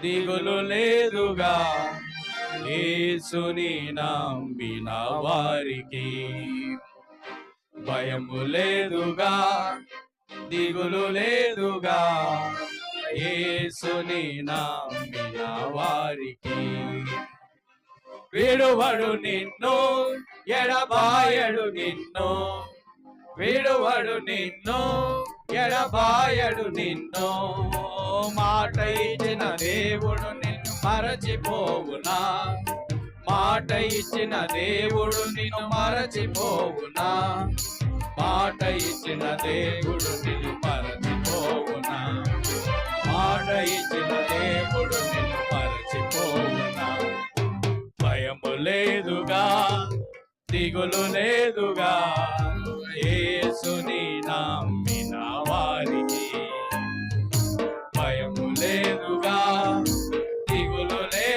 దిగులు లేదుగా. యేసుని నమ్మిన వారికి భయము లేదుగా దిగులు లేదుగా. యేసుని నమ్మిన వారికి విడువడు నిన్ను ఎడబాయడు నిన్ను. విడువడు నిన్ను ఎడబాయడు నిన్ను మాట ఇచ్చిన దేవుడు నిన్ను మరచిపోవునా? మాట ఇచ్చిన దేవుడు నిన్ను మరచిపోవునా? మాట ఇచ్చిన దేవుడు నిన్ను మరచిపోవునా? మాట ఇచ్చిన దేవుడు నిన్ను మరచిపోవునా? భయము లేదుగా దిగులు లేదుగా యేసుని నమ్మిన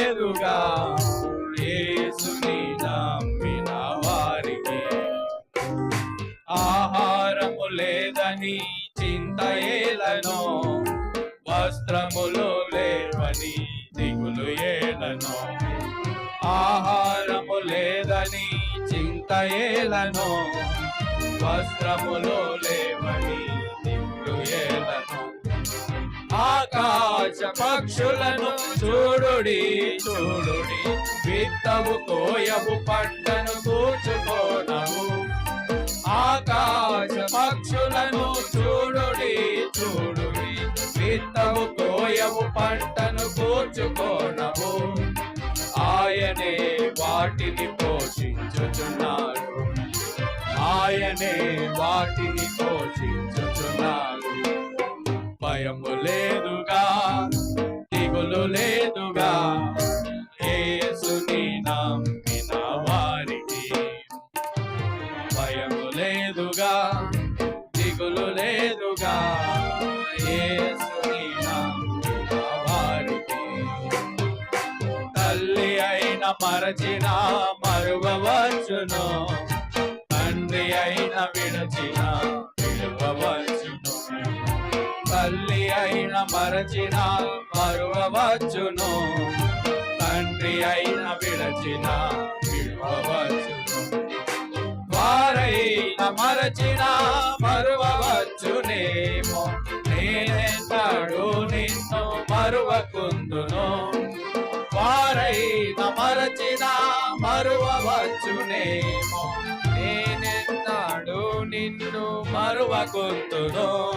లేదుగా యేసుని నమ్మిన వారికి. ఆహారము లేదని చింత ఏలను వస్త్రములు లేవని దిగులు ఏలను. ఆహారము లేదని చింత ఏలను వస్త్రములు లేవని దిగులు ఏలను. ఆకాశ పక్షులను చూడుడి చూడుడి. విత్తవు కోయవు పంటను కూర్చుకోనవు ఆకాశ పక్షులను చూడుడి చూడుడి. విత్తవు కోయవు పంటను కూర్చుకోనవు ఆయనే వాటిని పోషించుచున్నాడు. ఆయనే వాటిని పోషించుచున్నాడు. భయము లేదుగా లేదుగా దిగులు లేదుగా తల్లి అయిన మరచిన మరువవచ్చును. తండ్రి అయిన విడచిన విలువవచ్చును తల్లి అయిన మరచిన మరువవచ్చును. తండ్రి అయిన విడచిన విలువవచ్చును మరచిన మరువవచ్చునేమో. నేనెన్నడు నిన్ను మరువకుందును. వారైన మరచిన మరువవచ్చునేమో. నేనెన్నాడు నిన్ను మరువకుందును.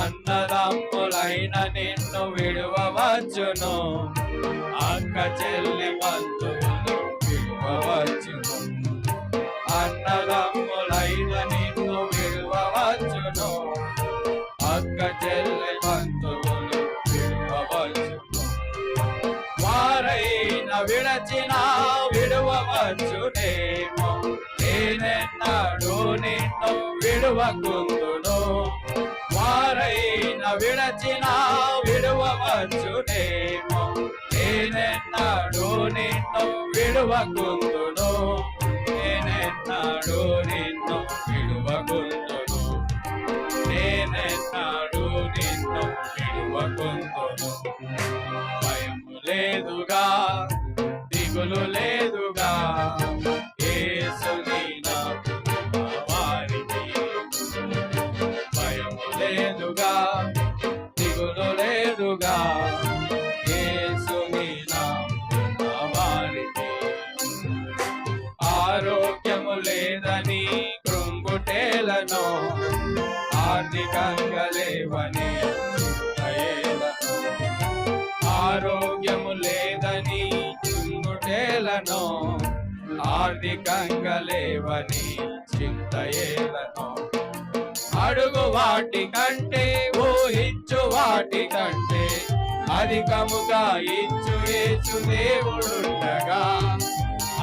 అన్నదమ్ములైన నిన్ను విడవచ్చును అక్క చెల్లి బంధువులు విడవచ్చును అన్నదమ్ములైన నిన్ను విడవచ్చును అక్క చెల్లి బంధువులు విడవచ్చును వారైన విడచిన విడవచ్చునేమో నేనే ఎన్నాడు నిన్ను విడువకుందును. వారైన విడచిన విడువవచ్చునేమో. నేనెన్నాడు నిన్ను విడువకుందును. నేనెన్నాడు నిన్ను విడువకుందును. నేనెన్నాడు నిన్ను విడువకుందును. లేదుగా దిగులు లేదుగా వారికి ఆరోగ్యము లేదని కృంగుటేలను ఆర్థికంగా లేవని ఆరోగ్యము లేదని కృంగుటేలను ఆర్థికంగా లేవని వాటి కంటే ఊహించు వాటి కంటే అధికముగా ఇచ్చు ఏచు దేవుడుండగా.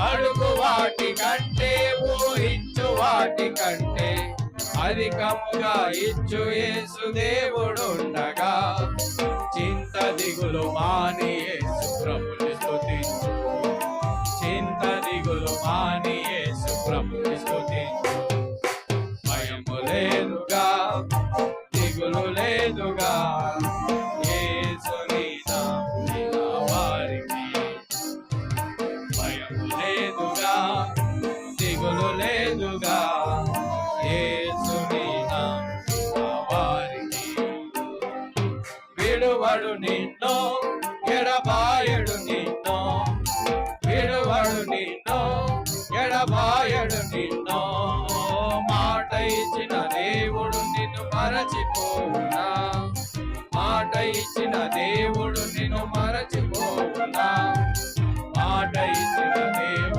అడుగు వాటి కంటే ఊహించు వాటి కంటే అధికముగా ఇచ్చు ఏసు దేవుడుండగా. చింత దిగులు మాని యేసు విడువడు నిన్ను ఎడబాయడు నిన్ను. విడువడు నిన్ను ఎడబాయడు నిన్ను. మాట ఇచ్చిన దేవుడు నిన్ను మరచిపోవునా? మాట ఇచ్చిన దేవుడు నిన్ను మరచిపోవునా? మాట ఇచ్చిన దేవుడు